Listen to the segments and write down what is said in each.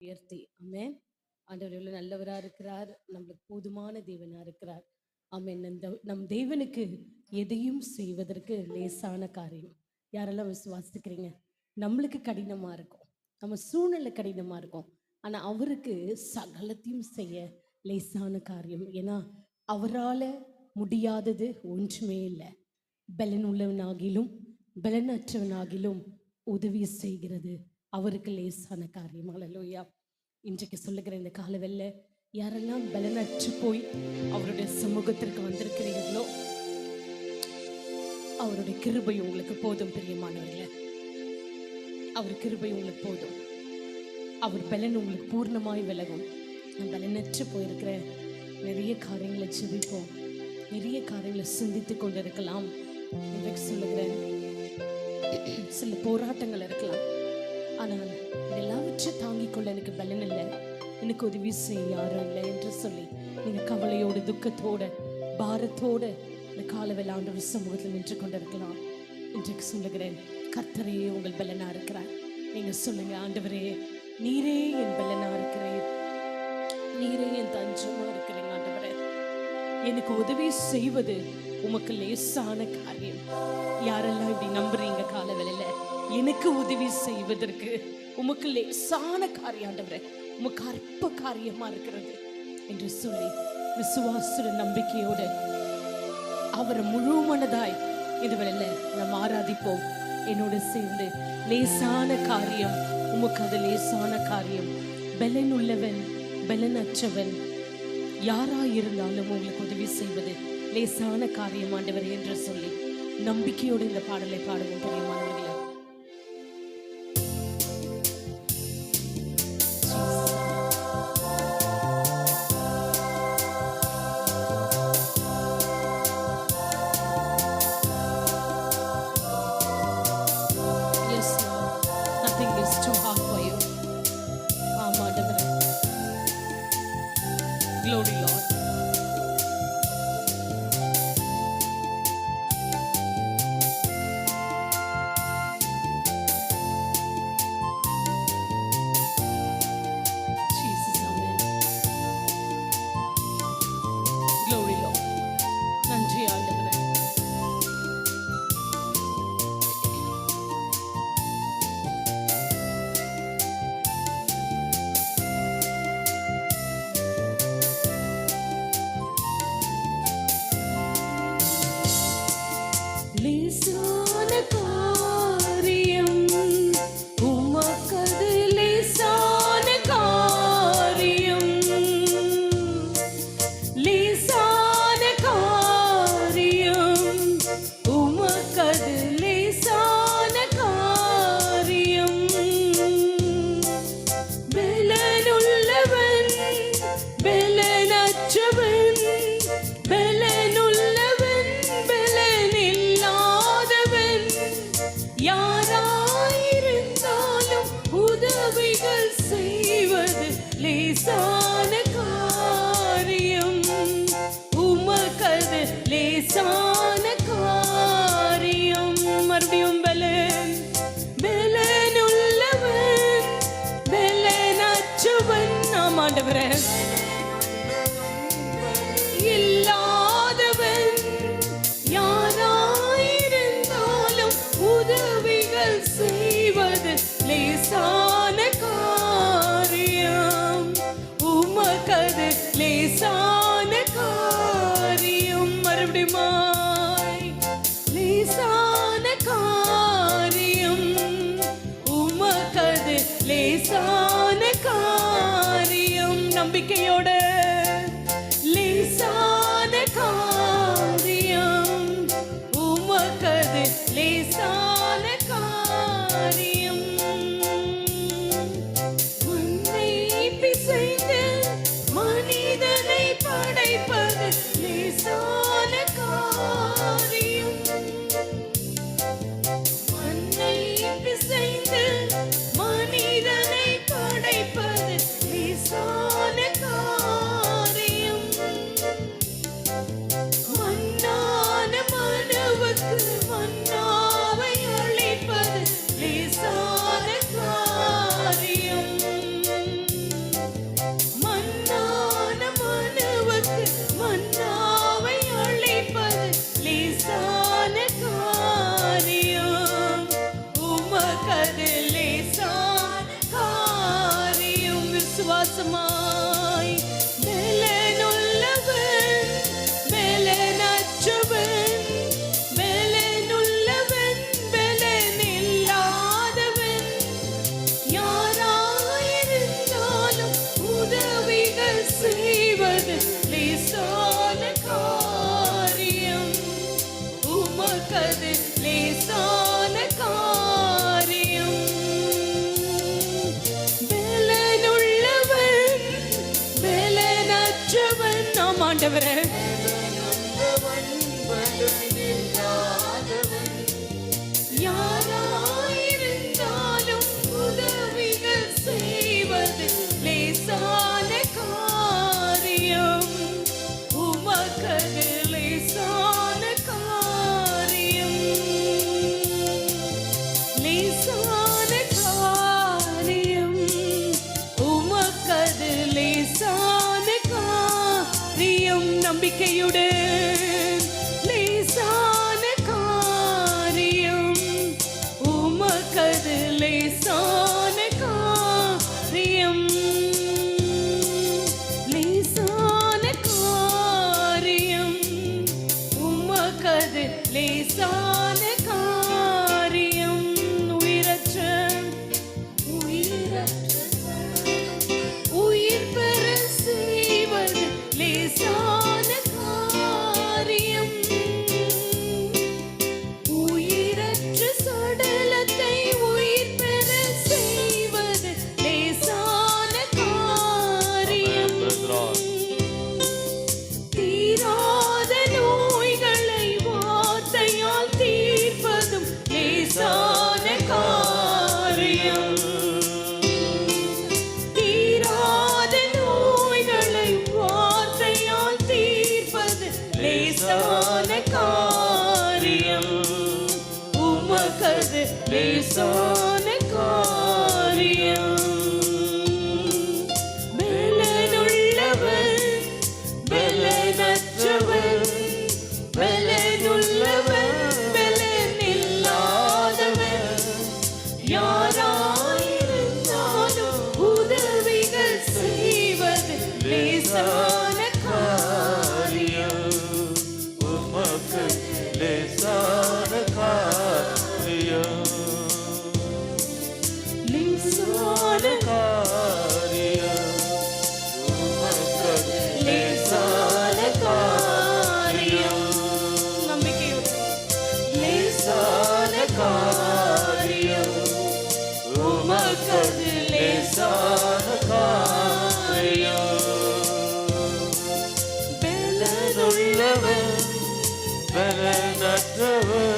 உயர்த்தி. அமேன் ஆண்டவர் எவ்வளவு நல்லவரா இருக்கிறார். நம்மளுக்கு போதுமான தேவனா இருக்கிறார். ஆமென். இந்த நம் தேவனுக்கு எதையும் செய்வதற்கு லேசான காரியம். யாரெல்லாம் விசுவாசிக்கிறீங்க? நம்மளுக்கு கடினமா இருக்கும். நம்ம சூழ்நிலை கடினமா இருக்கும். ஆனா அவருக்கு சகலத்தையும் செய்ய லேசான காரியம். ஏன்னா அவரால முடியாதது ஒன்றுமே இல்லை. பலன் உள்ளவனாகிலும் பலனற்றவனாகிலும் உதவி செய்கிறது. அவருக்கு லேசான காரியம். அலலோயா இன்றைக்கு சொல்லுகிற இந்த காலவெல்ல யாரெல்லாம் பலனற்று போய் அவருடைய சமூகத்திற்கு வந்திருக்கிறீர்களோ அவருடைய கிருபை உங்களுக்கு போதும் பிரியமானவர்கள. அவர் கிருபை உங்களுக்கு போதும். அவர் பலன் உங்களுக்கு பூர்ணமாய் விலகும். நான் பலனற்று போயிருக்கிற நிறைய காரியங்களை சிந்திப்போம் நிறைய காரியங்களை சிந்தித்து கொண்டிருக்கலாம். இன்றைக்கு சொல்லுகிறேன் சில போராட்டங்கள் இருக்கலாம். ஆனால் எல்லாவற்றையும் தாங்கிக் கொள்ள எனக்கு பலன் இல்லை. எனக்கு உதவி செய்ய யாரும் இல்லை என்று சொல்லி நீங்க கவலையோடு துக்கத்தோட பாரத்தோட இந்த காலவேளை ஆண்டவர் சமூகத்தில் நின்று கொண்டிருக்கலாம். இன்றைக்கு சொல்லுகிறேன் கர்த்தரையே உங்கள் பலனா இருக்கிறார். நீங்க சொல்லுங்க ஆண்டவரே நீரே என் பலனா இருக்கிறேன் நீரே என் தஞ்சமா இருக்கிறேன் ஆண்டவரே. எனக்கு உதவி செய்வது உமக்கு லேசான காரியம். யாரெல்லாம் இப்படி நம்புறீங்க? எனக்கு உதவி செய்வதற்கு உமக்கு லேசான காரியம் ஆண்டவரே உமக்கு அற்ப காரியமா இருக்கிறது என்று சொல்லி விசுவாசுர நம்பிக்கையோடு அவர் முழு மனதாய் இதுவரையில நாம் ஆராதிப்போம். என்னோட சேர்ந்து லேசான காரியம் உமக்கு அது லேசான காரியம். பலன் உள்ளவன் பலனற்றவன் யாரா இருந்தாலும் உங்களுக்கு உதவி செய்வது லேசான காரியம் ஆண்டவர் என்று சொல்லி நம்பிக்கையோடு இந்த பாடலை பாடுவோம். தெரியுமா நாம் நம்பிக்கையோட soul. Let the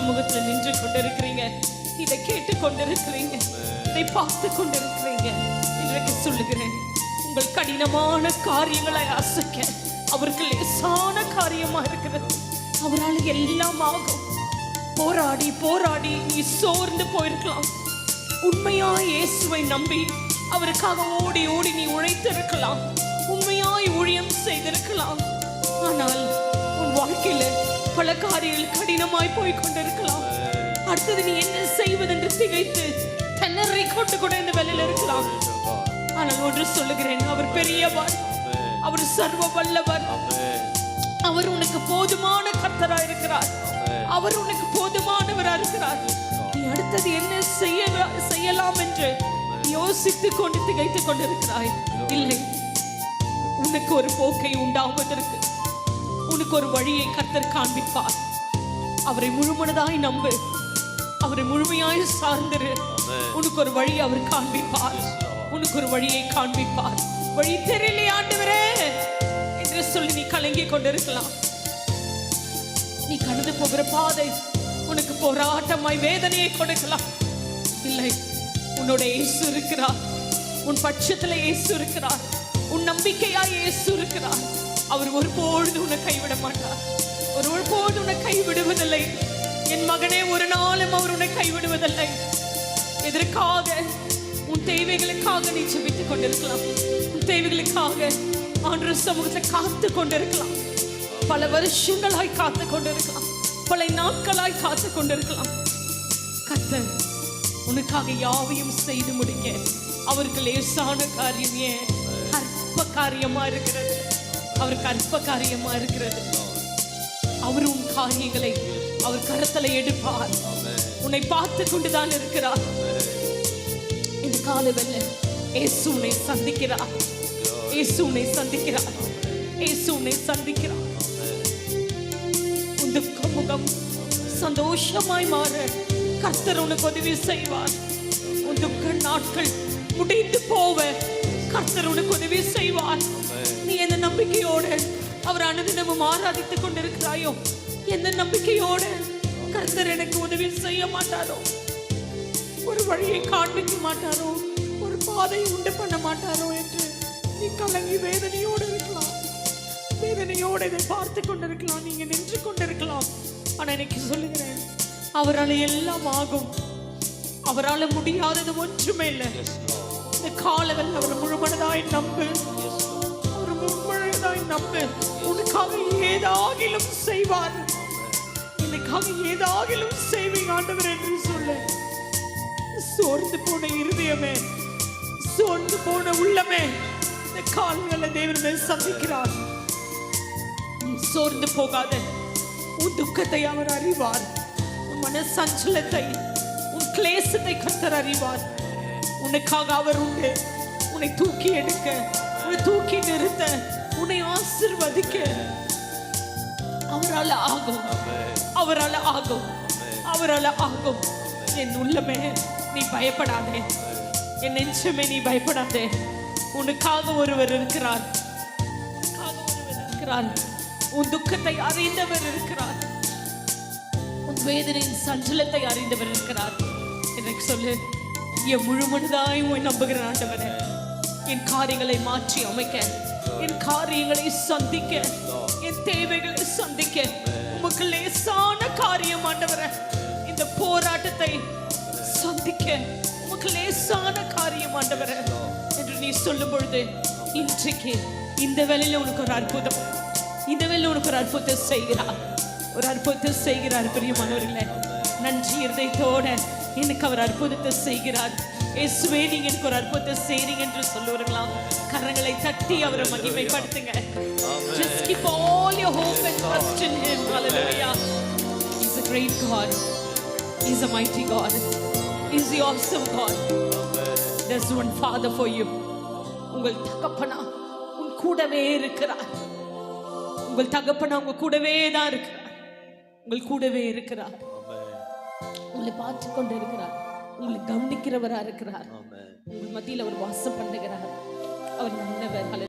சமூகத்துல நின்று கொண்டிருக்கிறீங்க. இதை கேட்டு கொண்டிருக்கிறீங்க இதை பார்த்து கொண்டிருக்கிறீங்க இன்றைக்கு சொல்லுகிறேன் உங்கள் கடினமான காரியங்களை அசைக்க அவருக்கு லேசான காரியமா இருக்கிறது. அவரால் எல்லாம் ஆகும். போராடி போராடி நீ சோர்ந்து போயிருக்கலாம். உண்மையா இயேசுவை நம்பி அவருக்காக ஓடி ஓடி நீ உழைத்திருக்கலாம். உண்மையாய் ஊழியம் செய்திருக்கலாம். ஆனால் உன் வாழ்க்கையில பல காரியங்கள் கடினமாய் போய் கொண்டிருக்கலாம் அடுத்தது நீ என்ன செய்வதென்று திகைத்து திணறி கொண்டு கூட இந்த வேலையில் இருக்கலாம். ஆனால் ஒன்று சொல்லுகிறேன் அவர் பெரியவர். அவர் சர்வ வல்லவர். அவர் உனக்கு போதுமான கர்த்தரா இருக்கிறார். அவர் உனக்கு போதுமானவரா இருக்கிறார். நீ அடுத்தது என்ன செய்ய செய்யலாம் என்று யோசித்துக் கொண்டு திகைத்துக் கொண்டிருக்கிறாய். இல்லை உனக்கு ஒரு போக்கை உண்டாவதற்கு உனக்கு ஒரு வழியை கர்த்தர் காண்பிப்பார். அவரை முழுமனதாய் நம்பு. அவரை முழுமையாய் சார்ந்திரு. உனக்கு ஒரு வழி அவர் காண்பிப்பார். உனக்கு ஒரு வழியை காண்பிப்பார். வழி தெரியலையே ஆண்டவரே. என்று சொல்லி நீ கலங்கி கொண்டிருக்கலாம். நீ கடந்து போகிற பாதை உனக்கு போராட்டமாய் வேதனையை கொடுக்கலாம். இல்லை உன்னோட இயேசு இருக்கிறார். உன் பட்சத்துல இயேசு இருக்கிறார். உன் நம்பிக்கையா இயேசு இருக்கிறார். அவர் ஒருபொழுது உன்னை கைவிட மாட்டார். ஒரு ஒருபோது உன்னை கைவிடுவதில்லை. என் மகனே ஒரு நாளும் அவர் உன்னை கைவிடுவதில்லை. எதற்காக? உன் தேவைகளுக்காக நீ செபித்துக் கொண்டிருக்கலாம். உன் தேவைகளுக்காக ஆண்டு சமூகத்தை காத்து கொண்டிருக்கலாம். பல வருஷங்களாய் காத்து கொண்டிருக்கலாம். பல நாட்களாய் காத்து கொண்டிருக்கலாம். கர்த்தர் உனக்காக யாவையும் செய்து முடிக்க அவருக்கு லேசான காரியம் ஏன்? அற்ப காரியமா இருக்கிறது. அவருக்கு அற்ப காரியமா இருக்கிறது. அவர் உன் காரியங்களை அவர் கரத்துல எடுப்பார். உன்னை பார்த்து கொண்டுதான் இருக்கிறார். இந்த கால வெள்ள இயேசு உன்னை சந்திக்கிறார். இயேசு உன்னை சந்திக்கிறார். இயேசு உன்னை சந்திக்கிறார். உன் துக்க முகம் சந்தோஷமாய் மாற கர்த்தர் உனக்கு உதவி செய்வார். உன் துக்க நாட்கள் முடிந்து போவ. கர்த்தர் உனக்கு உதவி செய்வார். நீ எந்த நம்பிக்கையோடு அவர் அனுதினமும் ஆராதித்துக் கொண்டிருக்கிறாயோ? எந்த நம்பிக்கையோடு கர்த்தர் எனக்கு உதவி செய்ய மாட்டாரோ? ஒரு வழியை காண்பிக்க மாட்டாரோ? ஒரு பாதையை உண்டு பண்ண மாட்டாரோ என்று நீ கலங்கி வேதனையோடு இருக்கலாம். வேதனையோடு இதை பார்த்து கொண்டிருக்கலாம். நீங்க நின்று கொண்டிருக்கலாம். ஆனா எனக்கு சொல்லுகிறேன் அவரால் எல்லாம் ஆகும். அவரால் முடியாதது ஒன்றுமே இல்லை. காலவில் அவர் முழுமனதாய் நம்பு. அவர் முழுமனதாய் நம்பு. உனக்காக ஏதாகிலும் செய்வார். எனக்காக ஏதாகிலும் செய்வீங்க ஆண்டவர் என்று சொல்லு. சோர்ந்து போன இருதயமே சோர்ந்து போன உள்ளமே இந்த கால்களை தேவனை சந்திக்கிறார். சோர்ந்து போகாத. உன் துக்கத்தை அவர் அறிவார். உன் மன சஞ்சலத்தை உன் கிளேசத்தை கத்தர் அறிவார். உனக்காக அவர் உண்டு. உன்னை தூக்கி எடுக்க உன்னை தூக்கி நிறுத்த உன்னை ஆசிர்வதிக்க. அவரால் ஆகும். அவரால் ஆகும். அவரால் ஆகும். என் உள்ளமே நீ பயப்படாதே. என் நெஞ்சமே நீ பயப்படாதே. உனக்காக ஒருவர் இருக்கிறார். உனக்காக ஒருவர் இருக்கிறார். உன் துக்கத்தை அறிந்தவர் இருக்கிறார். உன் வேதனையின் சஞ்சலத்தை அறிந்தவர் இருக்கிறார். எனக்கு சொல்லு. என் முழுமன்தாய் உன் நம்புகிற ஆண்டவரே. என் காரியங்களை மாற்றி அமைக்க என் காரியங்களை சந்திக்க என் தேவைகளை சந்திக்க உமக்கு லேசான காரியம் ஆண்டவரே. இந்த போராட்டத்தை சந்திக்க உமக்கு லேசான காரியம் ஆண்டவரே. என்று நீ சொல்லும் பொழுது இன்றைக்கு இந்த வேலையில உனக்கு ஒரு அற்புதம். இந்த வேலையில உனக்கு ஒரு அற்புதத்தை செய்கிறார். ஒரு அற்புதத்தை செய்கிறார் பிரியமானவர்களே. நன்றி இருதயத்தோட எனக்கு அவர் அற்புதத்தை செய்கிறார் இயேசுவே நீங்க எனக்கு ஒரு அற்புதத்தை செய்றீங்க என்று சொல்லுவார்களாம் கரங்களை தட்டி அவரை மகிமைப்படுத்துங்க Just keep all your hope and trust in him. Hallelujah. He's a great God. He's a mighty God. He's the awesome God. There's one Father for you. உங்கள் தகப்பனா உன் கூடவே இருக்கிறார் உங்கள் தகப்பனா உங்க கூடவே தான் இருக்கிறார் உங்கள் கூடவே இருக்கிறார் உங்களை பார்த்து கொண்டு இருக்கிறார் உங்களை கவனிக்கிறவரா இருக்கிறார். உங்கள் மத்தியில் அவர் வாசம் பண்ணுகிறார். அவர் நல்லவர்.